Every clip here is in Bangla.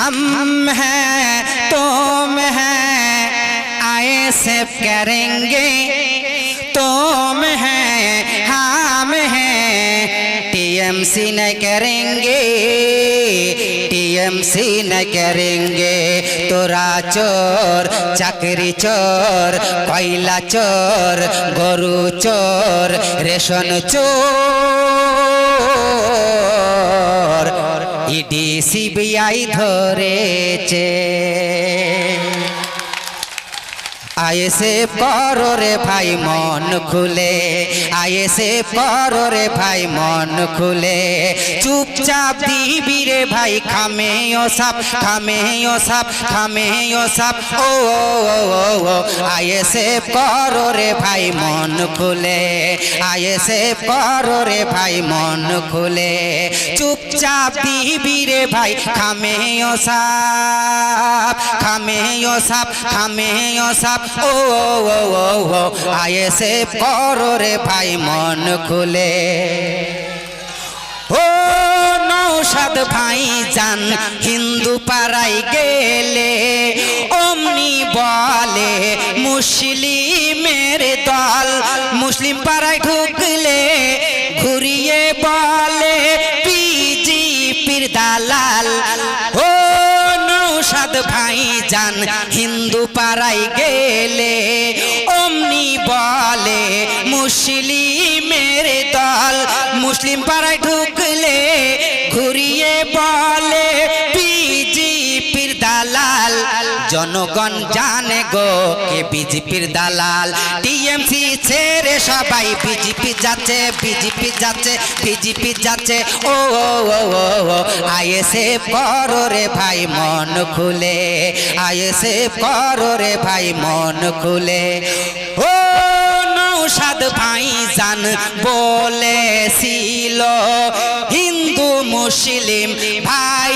हम हैं तुम हैं आए से करेंगे तुम हैं हम हैं टीएमसी न करेंगे टीएमसी न करेंगे তোরা চোর চাকরি চোর কয়লা চোর গরু চোর রেশন চোর ইডি সিবিআই ধরেছে। আয়েসে করো রে ভাই, মন খুলে। আয়েসে করো রে ভাই, মন খুলে। চুপচাপ দিবি রে ভাই খামে ও সাপ খামে ও সাপ। খামে ও সাপ ও আয়েসে করো রে ভাই, মন খুলে। আয়েসে করো রে ভাই, মন খুলে। চুপচাপ দিবি রে ভাই খামে ও খামে ও খামে ও ও ও আয়েসে করো রে ভাই, মন খুলে। ও নৌসাদ ভাই যান হিন্দু পাড়ায় গেলে, অমনি বলে, মুসলিমের দল, মুসলিম পাড়ায় ঢুকলে, ঘুরিয়ে বলে পিজি বিজেপির দালাল। ও নৌসাদ ভাই যান হিন্দু পাড়ায় গেলে অমনি বলে মুসলিমের দল। মুসলিম পাড়ায় ঢুকলে জনগণ জানে গো কে বিজেপির দালাল। টিএমসি ছেড়ে সবাই বিজেপি যাচ্ছে বিজেপি যাচ্ছে বিজেপি যাচ্ছে। ও আইএসএ করো রে ভাই, মন খুলে। আইএসএ করো রে ভাই, মন খুলে। ও, নৌসাদ ভাই জান বলেছিল, হিন্দু মুসলিম ভাই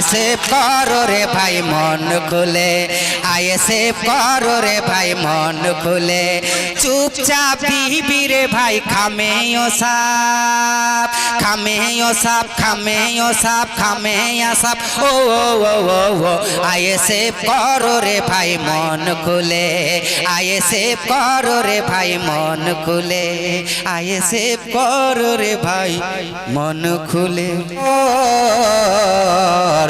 আয়েসে করো রে ভাই, মন খুলে। আয়েসে করো রে ভাই, মন খুলে। চুপচাপ দিবি রে ভাই খামে ও সাপ খামে ও সাপ খামে ও সাপ খামে ও সাপ। ও ও ও ও ও আয়েসে করো রে ভাই, মন খুলে। আয়েসে করো রে ভাই, মন খুলে। আয়েসে করো রে ভাই, মন খুলে। ওর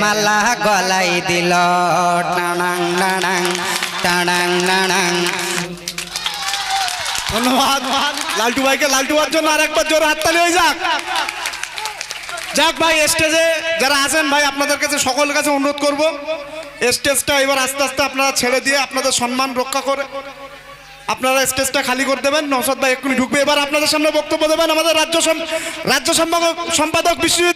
মালা গলাই দিল। টানাং নানাং টানাং নানাং ধন্যবাদ। লালটু ভাইকে লালটু ভাইয়ের জন্য আরেকবার জোর হাততালি হয়ে যাক। যাক ভাই, স্টেজে যারা আছেন ভাই, আপনাদের কাছে সকলের কাছে অনুরোধ করব, স্টেজটা এবার আস্তে আস্তে আপনারা ছেড়ে দিয়ে আপনাদের সম্মান রক্ষা করে আপনারা স্টেজটা খালি করে দেবেন। নৌসাদ ভাই এক্ষুনি ঢুকবে। এবার আপনাদের সামনে বক্তব্য দেবেন আমাদের রাজ্য রাজ্য সম্পাদক সম্পাদক বিশ্বজিৎ